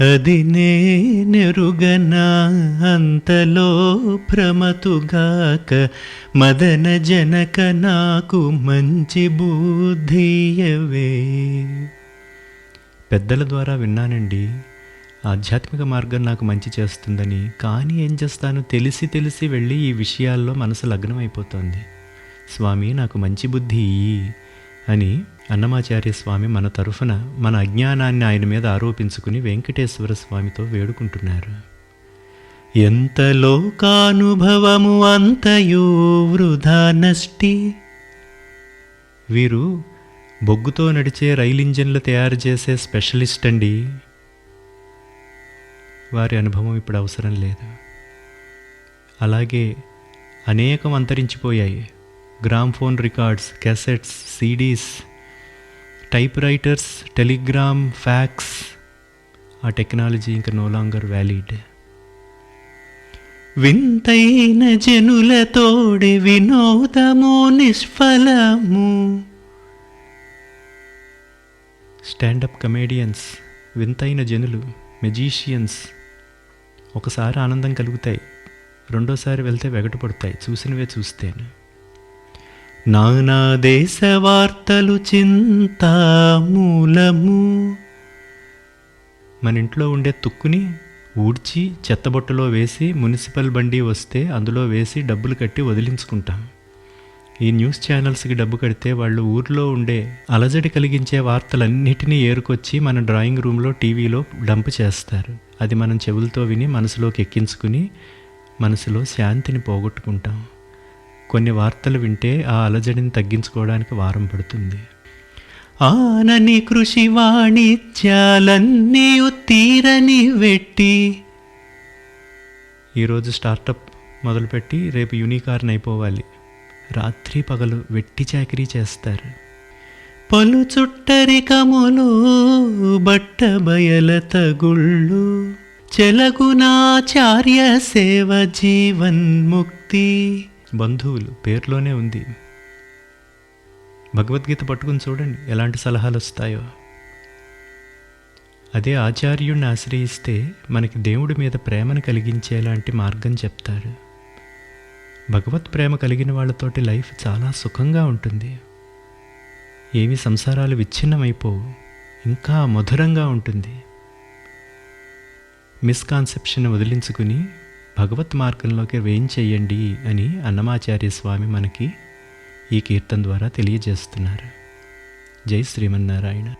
అది నేనెరుగనా అంతలో భ్రమతుగాక మదన జనక నాకు మంచి బుద్ధియవే. పెద్దల ద్వారా విన్నానండి ఆధ్యాత్మిక మార్గం నాకు మంచి చేస్తుందని కానీ ఏం చేస్తాను తెలిసి తెలిసి వెళ్ళి ఈ విషయాల్లో మనసు లగ్నం అయిపోతుంది స్వామి నాకు మంచి బుద్ధి అని అన్నమాచార్య స్వామి మన తరఫున మన అజ్ఞానాన్ని ఆయన మీద ఆరోపించుకుని వెంకటేశ్వర స్వామితో వేడుకుంటున్నారు. ఎంత లోకానుభవము అంతయో వృధా నష్టి వీరు బొగ్గుతో నడిచే రైలు ఇంజన్లు తయారు చేసే స్పెషలిస్ట్ అండి. వారి అనుభవం ఇప్పుడు అవసరం లేదు. అలాగే అనేకం అంతరించిపోయాయి. Gramophone records cassettes CDs typewriters telegram fax ఆ టెక్నాలజీ ఇంకా నో లాంగర్ వ్యాలిడ్ వింతైన జనులతోడి వినోదము నిష్ఫలము. స్టాండప్ కమేడియన్స్ వింతైన జనులు మెజీషియన్స్ ఒకసారి ఆనందం కలుగుతాయి రెండోసారి వెళ్తే వెగటపడతాయి చూసినవే చూస్తేనే. నానా దేశ వార్తలు చింత మూలము మన ఇంట్లో ఉండే తుక్కుని ఊడ్చి చెత్తబొట్టలో వేసి మున్సిపల్ బండి వస్తే అందులో వేసి డబ్బులు కట్టి వదిలించుకుంటాం. ఈ న్యూస్ ఛానల్స్కి డబ్బు కడితే వాళ్ళు ఊర్లో ఉండే అలజడి కలిగించే వార్తలన్నిటినీ ఏరుకొచ్చి మన డ్రాయింగ్ రూమ్లో టీవీలో డంప్ చేస్తారు. అది మనం చెవులతో విని మనసులోకి ఎక్కించుకుని మనసులో శాంతిని పోగొట్టుకుంటాం. కొన్ని వార్తలు వింటే ఆ అలజడిని తగ్గించుకోవడానికి వారం పడుతుంది. ఆనని కృషి వాణిజ్యాలన్నీ తీరని వెట్టి ఈరోజు స్టార్టప్ మొదలుపెట్టి రేపు యూనికార్న్ అయిపోవాలి. రాత్రి పగలు వెట్టి చాకరీ చేస్తారు. పలు చుట్టరికములు బట్ట బయల తగుళ్ళు చెలగునాచార్య సేవ జీవన్ముక్తి. బంధువులు పేర్లోనే ఉంది. భగవద్గీత పట్టుకుని చూడండి ఎలాంటి సలహాలు వస్తాయో అదే ఆచార్యుణ్ణి ఆశ్రయిస్తే మనకి దేవుడి మీద ప్రేమను కలిగించేలాంటి మార్గం చెప్తారు. భగవత్ ప్రేమ కలిగిన వాళ్ళతోటి లైఫ్ చాలా సుఖంగా ఉంటుంది. ఏమి సంసారాలు విచ్ఛిన్నమైపోవు ఇంకా మధురంగా ఉంటుంది. మిస్కాన్సెప్షన్ వదిలించుకుని భగవత్ మార్గంలోకి వేయించేయండి అని అన్నమాచార్య స్వామి మనకి ఈ కీర్తన ద్వారా తెలియజేస్తున్నారు. జై శ్రీమన్నారాయణ.